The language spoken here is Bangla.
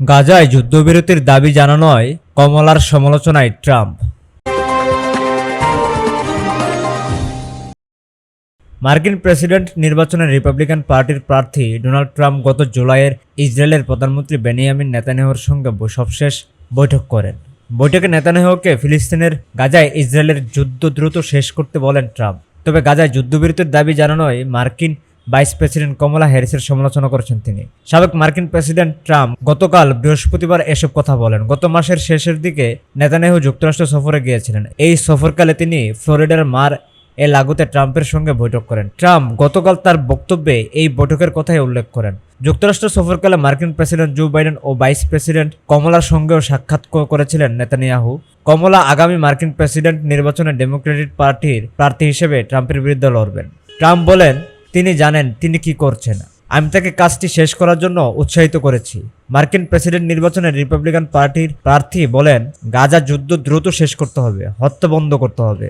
গাজায় যুদ্ধবিরতির দাবি জানানোয় কমলার সমালোচনায় ট্রাম্প। মার্কিন প্রেসিডেন্ট নির্বাচনে রিপাবলিকান পার্টির প্রার্থী ডোনাল্ড ট্রাম্প গত জুলাইয়ের ইসরায়েলের প্রধানমন্ত্রী বেনিয়ামিন নেতানিয়াহুর সঙ্গে সবশেষ বৈঠক করেন। বৈঠকে নেতানিয়াহুকে ফিলিস্তিনের গাজায় ইসরায়েলের যুদ্ধ দ্রুত শেষ করতে বলেন ট্রাম্প। তবে গাজায় যুদ্ধবিরতির দাবি জানানোয় মার্কিন ভাইস প্রেসিডেন্ট কমলা হ্যারিসের সমালোচনা করেছেন তিনি। সাবেক মার্কিন প্রেসিডেন্ট ট্রাম্প গতকাল বৃহস্পতিবার এসব কথা বলেন। গত মাসের শেষের দিকে নেতানিয়াহু যুক্তরাষ্ট্র সফরে গিয়েছিলেন। এই সফরকালে তিনি ফ্লোরিডার মার এ লাগুতে ট্রাম্পের সঙ্গে বৈঠক করেন। ট্রাম্প গতকাল তার বক্তব্যে এই বৈঠকের কথাই উল্লেখ করেন। যুক্তরাষ্ট্র সফরকালে মার্কিন প্রেসিডেন্ট জো বাইডেন ও ভাইস প্রেসিডেন্ট কমলার সঙ্গেও সাক্ষাৎ করেছিলেন নেতানিয়াহু। কমলা আগামী মার্কিন প্রেসিডেন্ট নির্বাচনে ডেমোক্রেটিক পার্টির প্রার্থী হিসেবে ট্রাম্পের বিরুদ্ধে লড়বেন। ট্রাম্প বলেন তিনি জানেন তিনি কি করছেন। আমি তাকে কাজটি শেষ করার জন্য উৎসাহিত করেছি। মার্কিন প্রেসিডেন্ট নির্বাচনে রিপাবলিকান পার্টির প্রার্থী বলেন, গাজা যুদ্ধ দ্রুত শেষ করতে হবে, হত্যা বন্ধ করতে হবে।